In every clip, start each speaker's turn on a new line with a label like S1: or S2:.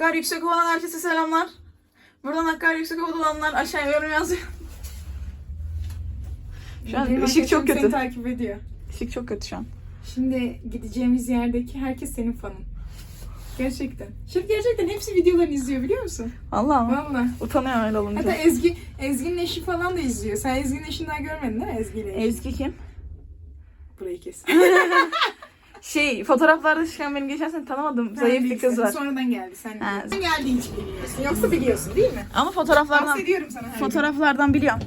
S1: Hakkari Yüksek olan herkese selamlar. Buradan Hakkari Yüksek olanlar aşağıya yorum yazıyor. Şu an
S2: Benim
S1: ışık çok kötü.
S2: Seni takip ediyor.
S1: Işık çok kötü şu an.
S2: Şimdi gideceğimiz yerdeki herkes senin fanın. Gerçekten. Şimdi gerçekten hepsi videolarını izliyor biliyor musun?
S1: Allah mı?
S2: Valla.
S1: Utanıyorum öyle olunca.
S2: Hatta Ezgi, Ezgi'nin eşi falan da izliyor. Sen Ezgi'nin eşini daha görmedin değil mi Ezgi ile?
S1: Ezgi kim?
S2: Burayı kes.
S1: Şey fotoğraflarda çıkan benim geçen sene tanımadığım zayıf bir kız var.
S2: Sonradan geldi. Sen,
S1: Ha.
S2: sen geldiğin için biliyorsun. Yoksa biliyorsun değil mi?
S1: Ama fotoğraflardan
S2: Bahsediyorum sana. her gün.
S1: fotoğraflardan biliyorum.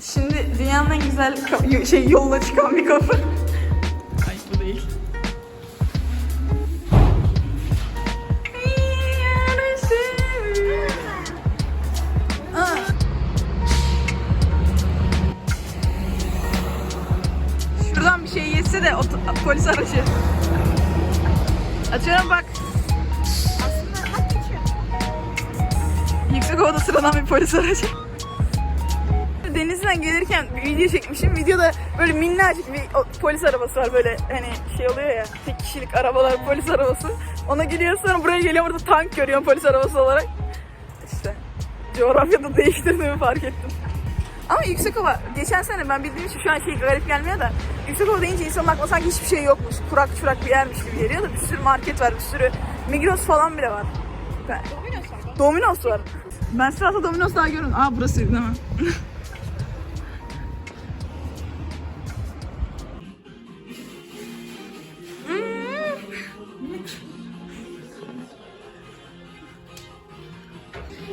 S1: Şimdi dünyanın en güzel ka- şey yoluna çıkan bir kapı. Polis aracı. Denizden gelirken bir video çekmişim. Videoda böyle minnacık bir polis arabası var böyle hani şey oluyor ya tek kişilik arabalar polis arabası. Ona geliyor sonra buraya geliyor burada tank görüyorum polis arabası olarak. İşte coğrafyada değiştirdiğimi fark ettim. Ama Yüksekova geçen sene ben bildiğim için şu an şey garip gelmiyor da Yüksekova deyince insanın aklına sanki hiçbir şey yokmuş. Kurak çurak bir yermiş gibi geliyor da bir sürü market var, bir sürü Migros falan bile var. Domino's var. Domino's var. Ben sırada Domino's daha görün. Aa burası değil mi?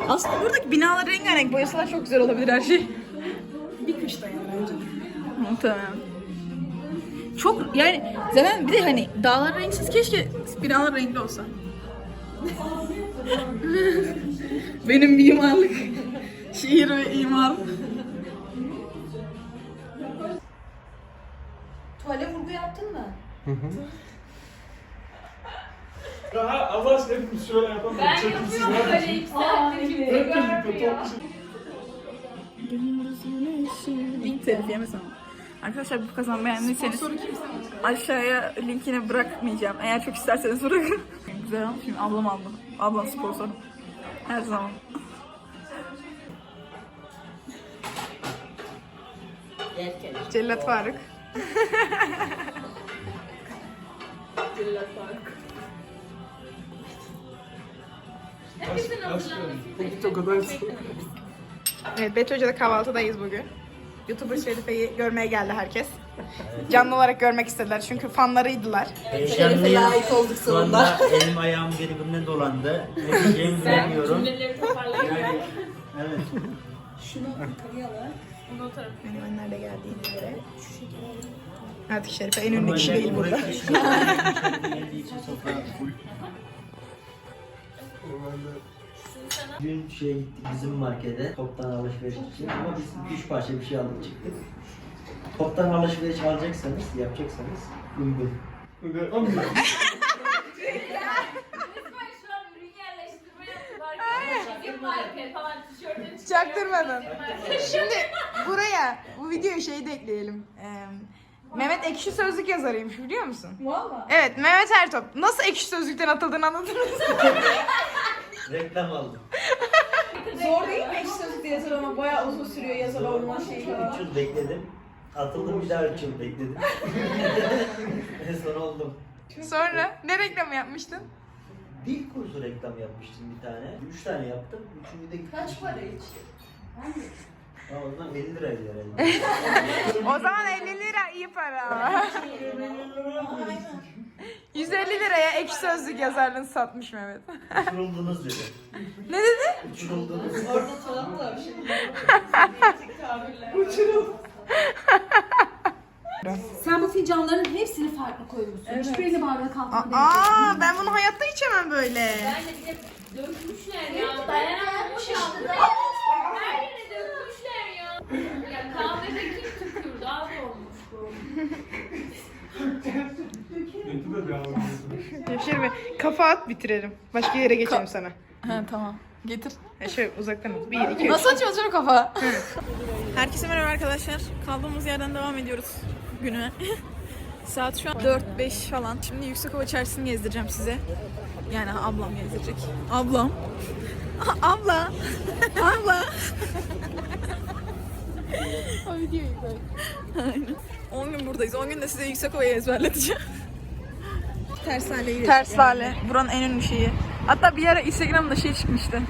S1: Aslında buradaki binalar rengarenk boyasalar çok güzel olabilir her şey.
S2: Bir kış dayanır bence.
S1: Muhtemelen. Çok yani zaten bir de hani dağlar renksiz keşke binalar renkli olsa. Benim mimarlık, şiir ve imar.
S3: Tuvale vurgu yaptın mı?
S4: Daha Allah aşkına hepimiz şöyle yapalım.
S3: Ben yapıyorum
S4: ya.
S3: böyle kimse
S4: Hep birlikte toplu
S1: Link telif yemesem. Arkadaşlar bu kazan beğendiyseniz aşağıya linkini bırakmayacağım. Eğer çok isterseniz bırakın. Güzel olmuş. Şimdi ablam aldı. Ablam sponsor. Her zaman.
S2: Cellat Faruk.
S4: O kadar
S2: Evet Betül Hoca'da kahvaltıdayız bugün. YouTuber Şerife'yi görmeye geldi herkes. Canlı olarak görmek istediler çünkü fanlarıydılar.
S5: Heyecanlıyım. Şu anda elim ayağım birbirine dolandı. Ne diyeceğimi bilemiyorum.
S3: Cümleleri toparlayın.
S5: Yani, evet.
S2: Menemenler de geldiğine göre. Artık Şerife en ünlü kişi değil burada.
S5: buraya full. Dün şeye gittik bizim markete toptan alışveriş için ama biz üç parça bir şey aldık çıktık. Toptan alışveriş alacaksanız, yapacaksanız uygun.
S4: Öyle olmuyor.
S3: Lütfen şu an ürün yerleştirme yaptılar. Bizim marka falan tişörtleri çıkarıyor.
S2: Çaktırmadım. Şimdi buraya bu videoyu şey de ekleyelim. Ee, Mehmet ekşi sözlük yazarıymış biliyor musun? Valla. Evet Mehmet Ertop. Nasıl ekşi sözlükten atıldığını anlatır mısın?
S5: Reklam aldım.
S1: Zor değil mi ekşi sözlükte yazar ama bayağı uzun sürüyor yazar olma şeyi
S5: Üç yıl bekledim. Atıldım bir daha üç yıl bekledim. en son oldum.
S2: Sonra ne reklamı yapmıştın?
S5: Dil kursu reklam yapmıştım bir tane. Üç tane yaptım. Üçüncü de
S3: Kaç para için?
S5: Aa, o zaman 50 liraydı herhalde.
S2: O zaman 50 lira iyi para. 150 liraya ekşi sözlük yazarlığını satmış Mehmet.
S5: Uçuruldunuz dedi.
S2: Ne dedi?
S5: Uçuruldunuz.
S3: Sen bu fincanların hepsini farklı koymuşsun. Hiçbirini bardağa kalkmadı.
S2: Aa ben bunu hayatta içemem böyle.
S3: Ben de bir de dökmüşler ya. Dayanamamış ya. Her yere dökmüşler ya. Ya kahvede kim tükürdü? Az olmuş bu.
S4: Kötü de devam ediyorsun.
S2: Şöyle bir kafa at bitirelim. Başka yere geçelim sana.
S1: He tamam. Getir.
S2: E şöyle uzaktan at. 1, 2, 3.
S1: Nasıl açıyoruz şunu kafa? Herkese merhaba arkadaşlar. Kaldığımız yerden devam ediyoruz güne. Saat şu an 4-5 falan. Şimdi Yüksekova Çarşısı'nı gezdireceğim size. Yani ablam gezdirecek. Ablam. Abla. abla. videoyu. Aynen. 10 gün buradayız. 10 gün de size Yüksekova'yı ezberleteceğim.
S2: Tersane
S1: Ters lale. Buranın en ünlü şeyi. Hatta bir ara Instagram'da şey çıkmıştı.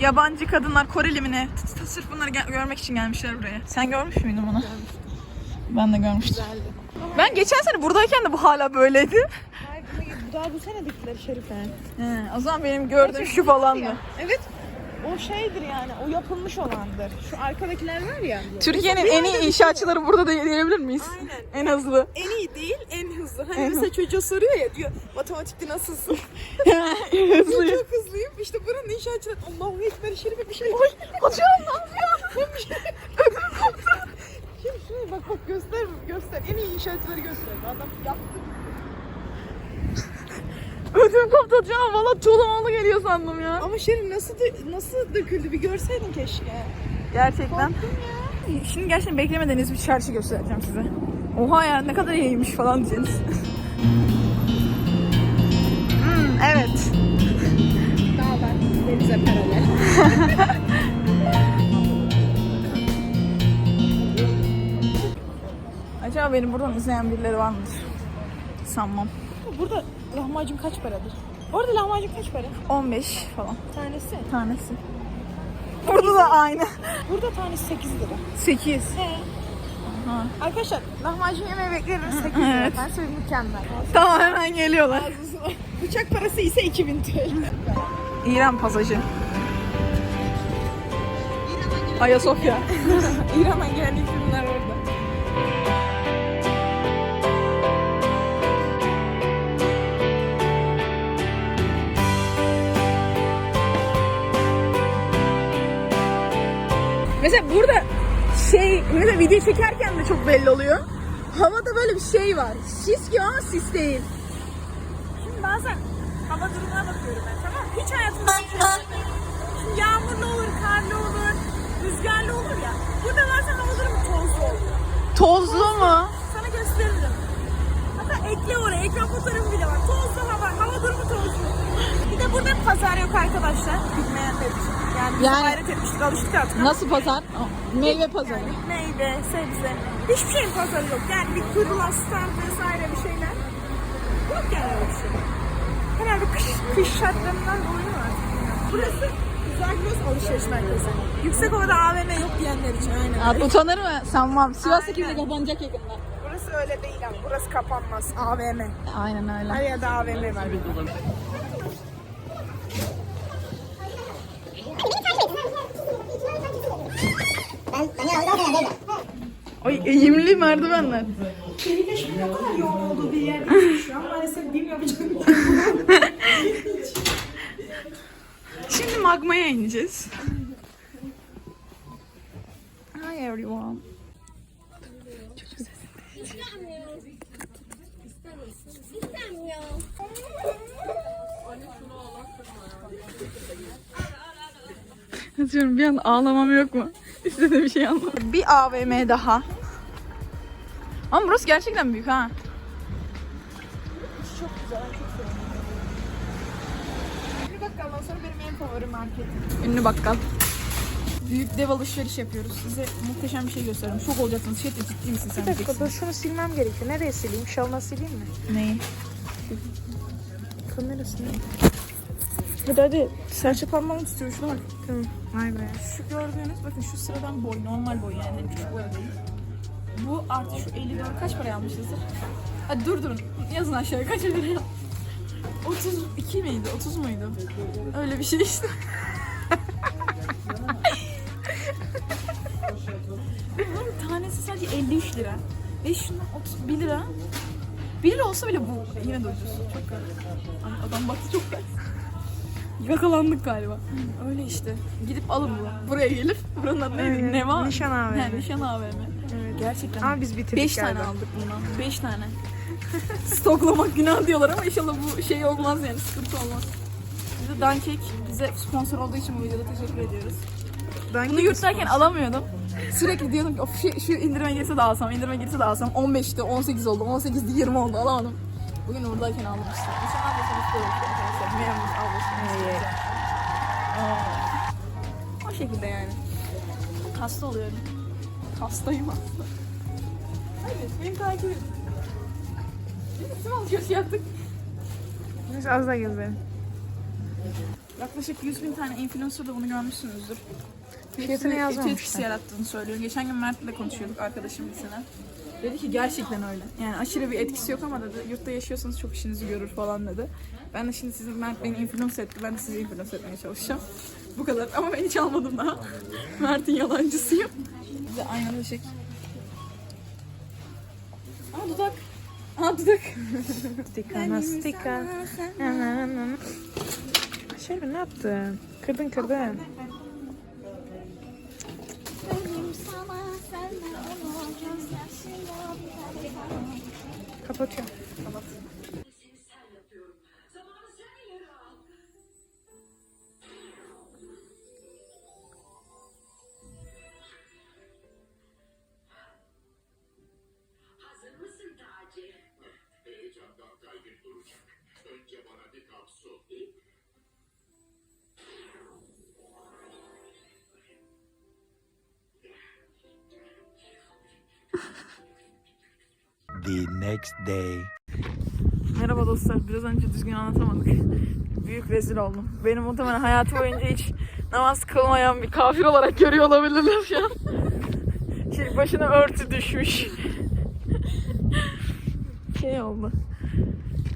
S1: Yabancı kadınlar Koreli mi ne? Sırf bunları görmek için gelmişler buraya. Sen görmüş müydün bunu? Ben de görmüştüm. Ben geçen sene buradayken de bu hala böyleydi.
S2: Daha bu sene diktiler Şerife.
S1: He, o zaman benim gördüğüm şu falandı.
S2: Evet. O şeydir yani, o yapılmış olandır. Şu arkadakiler var ya.
S1: Türkiye'nin en iyi inşaatçıları burada da diyebilir miyiz? En hızlı.
S2: En iyi değil, en hızlı. Hani
S1: En
S2: mesela çocuğa soruyor ya diyor, matematikte nasılsın?
S1: Hızlı.
S2: Çok hızlıyım. İşte buranın inşaatçıları, Allahu Ekber Şerife bir şey. Oy,
S1: Hocam ne yapıyorsun?
S2: Şimdi şuraya bak bak göster göster. En iyi inşaatçıları göster. Adam yaptı.
S1: Ödüm koptu hocam. Valla tuğlamalı geliyor sandım ya.
S2: Ama Şerif nasıl dö- nasıl döküldü bir görseydin keşke.
S1: Gerçekten. Şimdi gerçekten beklemediğiniz bir çarşı göstereceğim size. Oha ya ne kadar iyiymiş falan diyeceksiniz. hmm, evet.
S2: Dağlar denize paralel.
S1: Acaba beni buradan izleyen birileri var mıdır? Sanmam.
S2: Burada lahmacun kaç paradır? Orada lahmacun kaç para?
S1: 15 falan
S2: Tanesi.
S1: tanesi. Burada da aynı.
S2: Burada tanesi 8 lira.
S1: 8.
S2: Arkadaşlar lahmacun yemeği bekleriz 8 lira.
S1: Evet.
S2: Ben söyleyeyim mükemmel.
S1: Tamam hemen geliyorlar.
S2: Bıçak parası ise 2000 TL.
S1: İran pasajı. Ayasofya.
S2: İran'a gelen ilk
S1: video çekerken de çok belli oluyor. Havada böyle bir şey var. Sis gibi ama sis değil.
S2: Şimdi bazen hava durumuna bakıyorum ben tamam mı? Hiç hayatımda yaşamadım. Şimdi yağmurlu olur, karlı olur, rüzgarlı olur ya. Burada bazen hava durumu tozlu oluyor.
S1: Tozlu mu?
S2: Sana gösteririm. Hatta ekle oraya, ekran fotoğrafı Bir burada pazar yok arkadaşlar. Bilmeyenler için. Yani biz
S1: Yani-
S2: hayret etmiştik, alıştık artık.
S1: Nasıl pazar? Meyve pazarı.
S2: Meyve, sebze. Hiçbir şeyin pazarı yok. Yani bir stand vesaire bir şeyler. Yok yani öyle bir şey. Herhalde kış, kış şartlarından dolayı mı artık? bilmiyorum. Burası Zagros alışveriş merkezi. Yüksekova'da AVM yok diyenler için aynen.
S1: Abi utanır mı? Sanmam. Sivas'taki bile kapanacak yakında.
S2: Burası öyle değil ama. Burası kapanmaz. AVM.
S1: Aynen
S2: Her
S1: öyle.
S2: yerde AVM var.
S1: Eğimli merdivenler.
S2: Şehirde şimdi ne kadar yoğun olduğu bir yer şu an maalesef bilmiyorum.
S1: Şimdi magmaya ineceğiz. Hi everyone. Atıyorum bir an ağlamam yok mu? İstediğim bir şey anlamadım. Bir AVM daha. Ama burası gerçekten büyük ha.
S2: Bir bakkaldan sonra benim en favori marketim.
S1: Ünlü bakkal. Büyük dev alışveriş yapıyoruz. Size muhteşem bir şey gösteriyorum. Şok olacaksınız. Şey ciddi misin sen?
S2: Bir dakika dur şunu silmem gerekiyor. Nereye sileyim? Şalına sileyim mi?
S1: Neyi?
S2: Kamerasını.
S1: Hadi hadi. Serçe parmağımı tutuyor. Şuna bak.
S2: Tamam. Vay be.
S1: Şu gördüğünüz bakın şu sıradan boy. Normal boy yani. Küçük boy değil. Bu artı şu 54 kaç para almışızdır? Hadi dur durun. Yazın aşağıya kaç lira 32 miydi? 30 muydu? Öyle bir şey işte. Bunun tanesi sadece 53 lira. Ve şundan 31 lira. 1 lira olsa bile bu yine de ucuz. Çok garip. Adam baktı çok garip. Yakalandık galiba. Öyle işte. Gidip alın bunu. Buraya gelip. Buranın adı neydi? Neva.
S2: Nişan AVM.
S1: Yani Nişan AVM. Gerçekten.
S2: Ama biz bitirdik
S1: 5 tane
S2: galiba.
S1: aldık bundan. 5 tane. Stoklamak günah diyorlar ama inşallah bu şey olmaz yani sıkıntı olmaz. Bir de Dankek bize sponsor olduğu için bu videoda teşekkür ediyoruz.
S2: Ben
S1: Bunu yurttayken alamıyordum. Sürekli diyordum ki of şu, şu indirime girse de alsam, indirime girse de alsam. 15'te 18 oldu, 18'de 20 oldu alamadım. Bugün buradayken aldım işte. İnsan ablasını işte arkadaşlar. Memnun ablasını O şekilde yani. Hasta oluyorum. Hastayım hasta. Hadi beni takip edin. Biz isim alışverişi yaptık.
S2: Neyse az da gezelim.
S1: Yaklaşık 100 bin tane influencer da bunu görmüşsünüzdür.
S2: Fiyatını yazmamışlar.
S1: etkisi yarattığını söylüyor. Geçen gün Mert'le konuşuyorduk arkadaşım liseden. Dedi ki gerçekten öyle. Yani aşırı bir etkisi yok ama dedi yurtta yaşıyorsanız çok işinizi görür falan dedi. Ben de şimdi sizin Mert beni influence etti. Ben de sizi influence etmeye çalışacağım. Bu kadar. Ama ben hiç almadım daha. Mert'in yalancısıyım. Bize aynalı çek. Aa dudak. Aa dudak.
S2: Stika mastika. Şöyle ne yaptın? Kırdın kırdın. Kapatıyorum.
S6: Heyecandan
S7: the next day.
S1: Merhaba dostlar. Biraz önce düzgün anlatamadık. Büyük rezil oldum. Benim muhtemelen hayatı boyunca hiç namaz kılmayan bir kafir olarak görüyor olabilirler şu an. Şey, başına örtü düşmüş. şey oldu.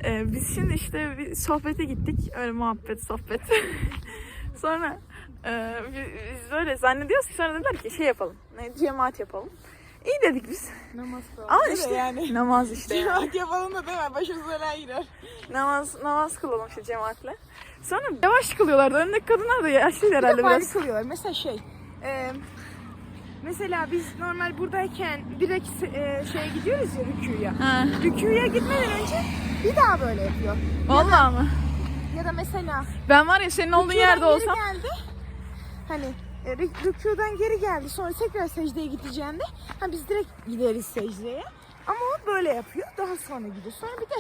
S1: Ee, biz şimdi işte bir sohbete gittik. Öyle muhabbet, sohbet. sonra e, biz- böyle zannediyoruz ki sonra dediler ki şey yapalım. Ne, cemaat yapalım. İyi dedik biz.
S2: Namaz
S1: Ama işte yani. namaz işte.
S2: Cemaat yapalım da deme başımıza belaya girer.
S1: Namaz namaz kılalım işte cemaatle. Sonra yavaş kılıyorlardı. Önündeki kadınlar da yaşlıydı herhalde
S2: Herhalde
S1: biraz.
S2: kılıyorlar. Mesela şey. e, mesela biz normal buradayken direkt e, şeye gidiyoruz ya rüküye.
S1: Ha.
S2: Rüküye gitmeden önce bir daha böyle yapıyor.
S1: Vallahi mı?
S2: Ya da mesela
S1: Ben var ya senin olduğun
S2: rükûdan
S1: yerde
S2: geri
S1: olsam
S2: geldi. Hani e, rü- rükûdan geri geldi. Sonra tekrar secdeye gideceğinde ha biz direkt gideriz secdeye. Ama o böyle yapıyor. Daha sonra gidiyor. Sonra bir de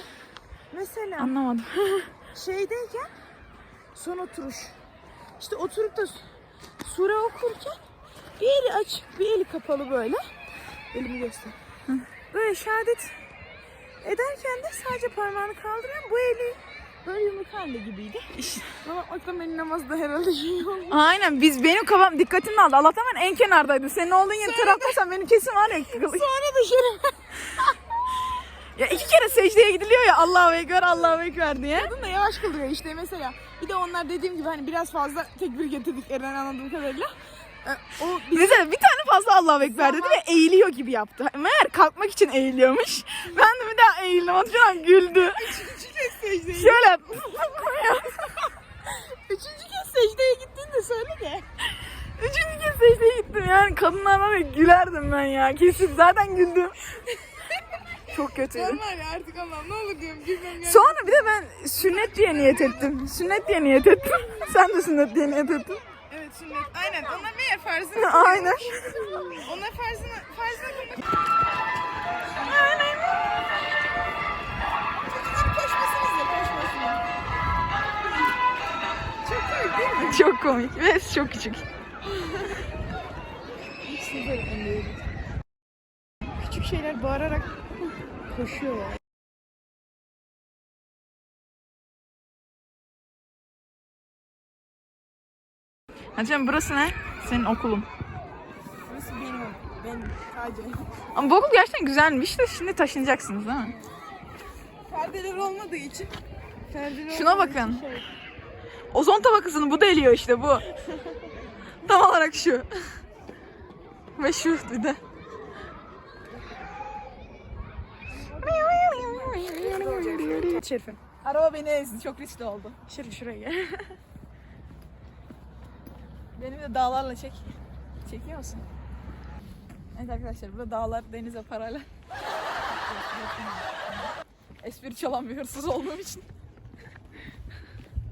S2: mesela
S1: anlamadım.
S2: şeydeyken son oturuş. İşte oturup da sure okurken bir eli açık, bir eli kapalı böyle. Elimi göster. Böyle şehadet ederken de sadece parmağını kaldıran bu eli böyle yumruk halinde gibiydi. Ama bakmaktan benim namazda herhalde şey oldu.
S1: Aynen biz benim kafam dikkatimi aldı. Allah'tan ben en kenardaydım. Senin olduğun yeri taraftaysan benim kesin var ya.
S2: Sonra şerif
S1: ya iki kere secdeye gidiliyor ya Allahu Ekber Allahu Ekber diye.
S2: kadın da yavaş kılıyor işte mesela. Bir de onlar dediğim gibi hani biraz fazla tekbir getirdik Eren anladığım kadarıyla. E, O
S1: Bize bir tane fazla Allahu Ekber dedi ve eğiliyor gibi yaptı. Meğer kalkmak için eğiliyormuş. Ben de bir daha eğildim. O şu an güldü.
S2: secdeye
S1: Şöyle
S2: Üçüncü kez secdeye gittiğinde söyle de.
S1: Üçüncü kez secdeye gittim yani kadınlar var ya gülerdim ben ya kesin zaten güldüm. Çok kötüydü.
S2: Ben var ya artık Allah'ım ne olur diyorum gülmem.
S1: Sonra bir de ben sünnet diye niyet ettim. Sünnet diye niyet ettim. Sen de sünnet diye niyet ettin.
S2: Evet sünnet. Aynen. Onlar meğer farzını
S1: Aynen.
S2: Onlar farzını farzını kılmak. Koşmasını. Çok komik değil mi?
S1: Çok komik ve çok küçük.
S2: Küçük şeyler bağırarak koşuyor
S1: Hacım burası ne? Senin okulun.
S2: Burası benim. Ben sadece.
S1: Ama bu okul gerçekten güzelmiş de şimdi taşınacaksınız değil mi?
S2: Perdeler olmadığı için. Perdeler
S1: Şuna
S2: olmadığı
S1: bakın.
S2: için şey.
S1: Ozon tabakasını bu deliyor işte bu. Tam olarak şu. Ve şu bir de.
S2: Şerif'im?
S1: Araba beni ezdi. Çok riskli oldu.
S2: Şerif şuraya gel.
S1: Beni de dağlarla çek. Çekiyor musun? Evet arkadaşlar burada dağlar denize paralel. Espri çalan bir hırsız olduğum için.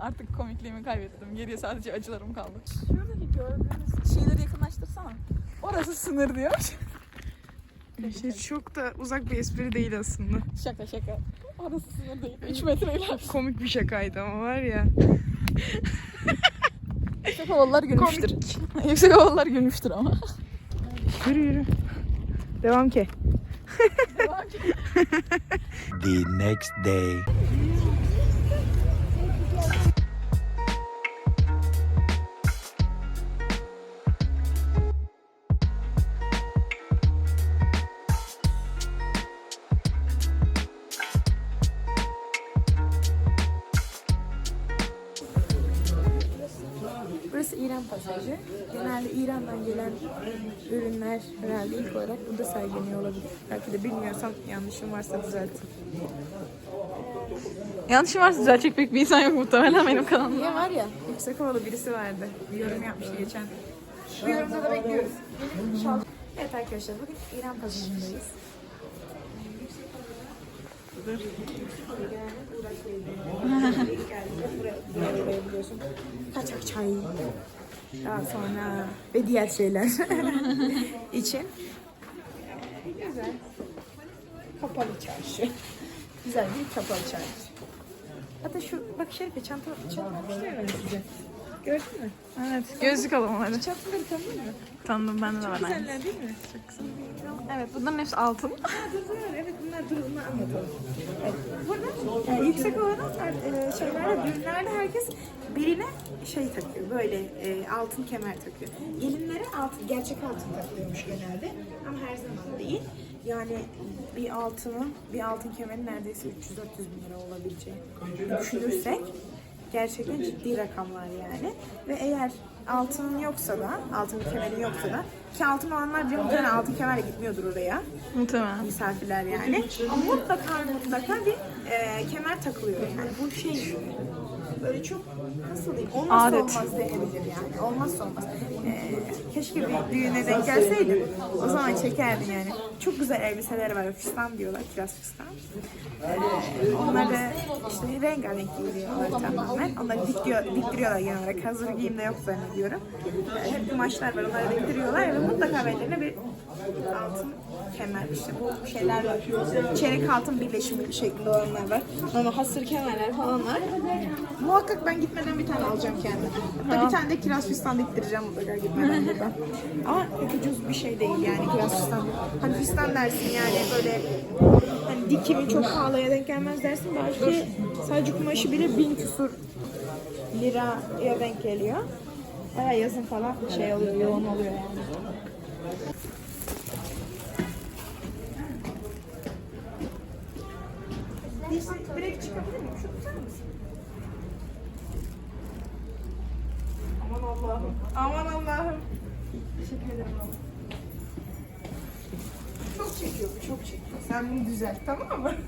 S1: Artık komikliğimi kaybettim. Geriye sadece acılarım kaldı.
S2: Şuradaki gördüğünüz
S1: Şeyleri yakınlaştırsana. Orası sınır diyor.
S2: Şey çok da uzak bir espri değil aslında.
S1: şaka şaka. Orası sınır değil. 3 metre iler.
S2: Komik bir şakaydı ama var ya.
S1: Yüksek havalılar gülmüştür. Yüksek havalılar gülmüştür ama.
S2: Yürü yürü. Devam ki.
S7: the next day.
S2: İran pasajı. Genelde İran'dan gelen ürünler herhalde ilk olarak burada sergileniyor olabilir. Belki de bilmiyorsam yanlışım varsa düzeltin.
S1: Yanlışım varsa düzeltecek pek bir insan yok muhtemelen benim kanalımda.
S2: Niye var ya? Yüksek havalı birisi vardı. Bir yorum yapmıştı geçen. Bu yorumda da bekliyoruz. Evet arkadaşlar bugün İran pasajındayız. biliyorsun. Kaçak çay. Daha sonra ve diğer şeyler için. Güzel. Kapalı çarşı. Güzel bir kapalı çarşı. Hatta şu bak Şerife çanta çanta ben size. Gördün mü?
S1: Evet. Gözlük alalım hadi.
S2: Çantaları tanıdın mı?
S1: Tanıdım ben de var aynı.
S2: Güzeller değil mi? Çok güzel.
S1: Evet bunların hepsi altın.
S2: Ha, dur, dur, evet bunlar dur bunlar anlatalım. Evet, burada e, yüksek havadan e, şeylerde düğünlerde herkes beline şey takıyor böyle e, altın kemer takıyor. Gelinlere altın gerçek altın takılıyormuş genelde ama her zaman değil. Yani bir altının bir altın kemerin neredeyse 300-400 bin lira olabileceği düşünürsek gerçekten ciddi rakamlar yani. Ve eğer altının yoksa da, altın kemerin yoksa da ki altın olanlar bile muhtemelen altın kemerle gitmiyordur oraya
S1: Muhtemelen.
S2: misafirler yani. Ama mutlaka mutlaka bir e, kemer takılıyor yani. Bu şey böyle çok nasıl diyeyim olmazsa
S1: Adet.
S2: olmaz denebilir yani. Olmazsa olmaz. E, keşke bir düğüne denk gelseydim. O zaman çekerdim yani. Çok güzel elbiseler var. Fistan diyorlar. Kiraz fistan. E, onları işte rengarenk giyiyorlar tamamen. Onları dikliyor, diktiriyorlar genel olarak. Hazır giyimde yok zannediyorum. E, hep kumaşlar var. Onları diktiriyorlar ve mutlaka bellerine bir altın kemer işte bu şeyler var. Çeyrek altın birleşimi şeklinde olanlar var. Ama hasır kemerler falan var. Muhakkak ben gitmeden bir tane alacağım kendime. Hatta bir tane de kiraz fistan diktireceğim mutlaka gitmeden buradan. Ama ucuz bir şey değil yani kiraz fistan. Hani fistan dersin yani böyle hani dikimi çok pahalıya denk gelmez dersin. Belki sadece kumaşı bile bin küsur liraya denk geliyor. Bayağı yazın falan şey oluyor, yoğun oluyor yani. Break çıkabilir miyim? Şu tutar mısın? Aman Allah'ım. Aman Allah'ım. Teşekkür ederim abla. Çok çekiyor bu, çok çekiyor. Sen bunu düzelt tamam mı?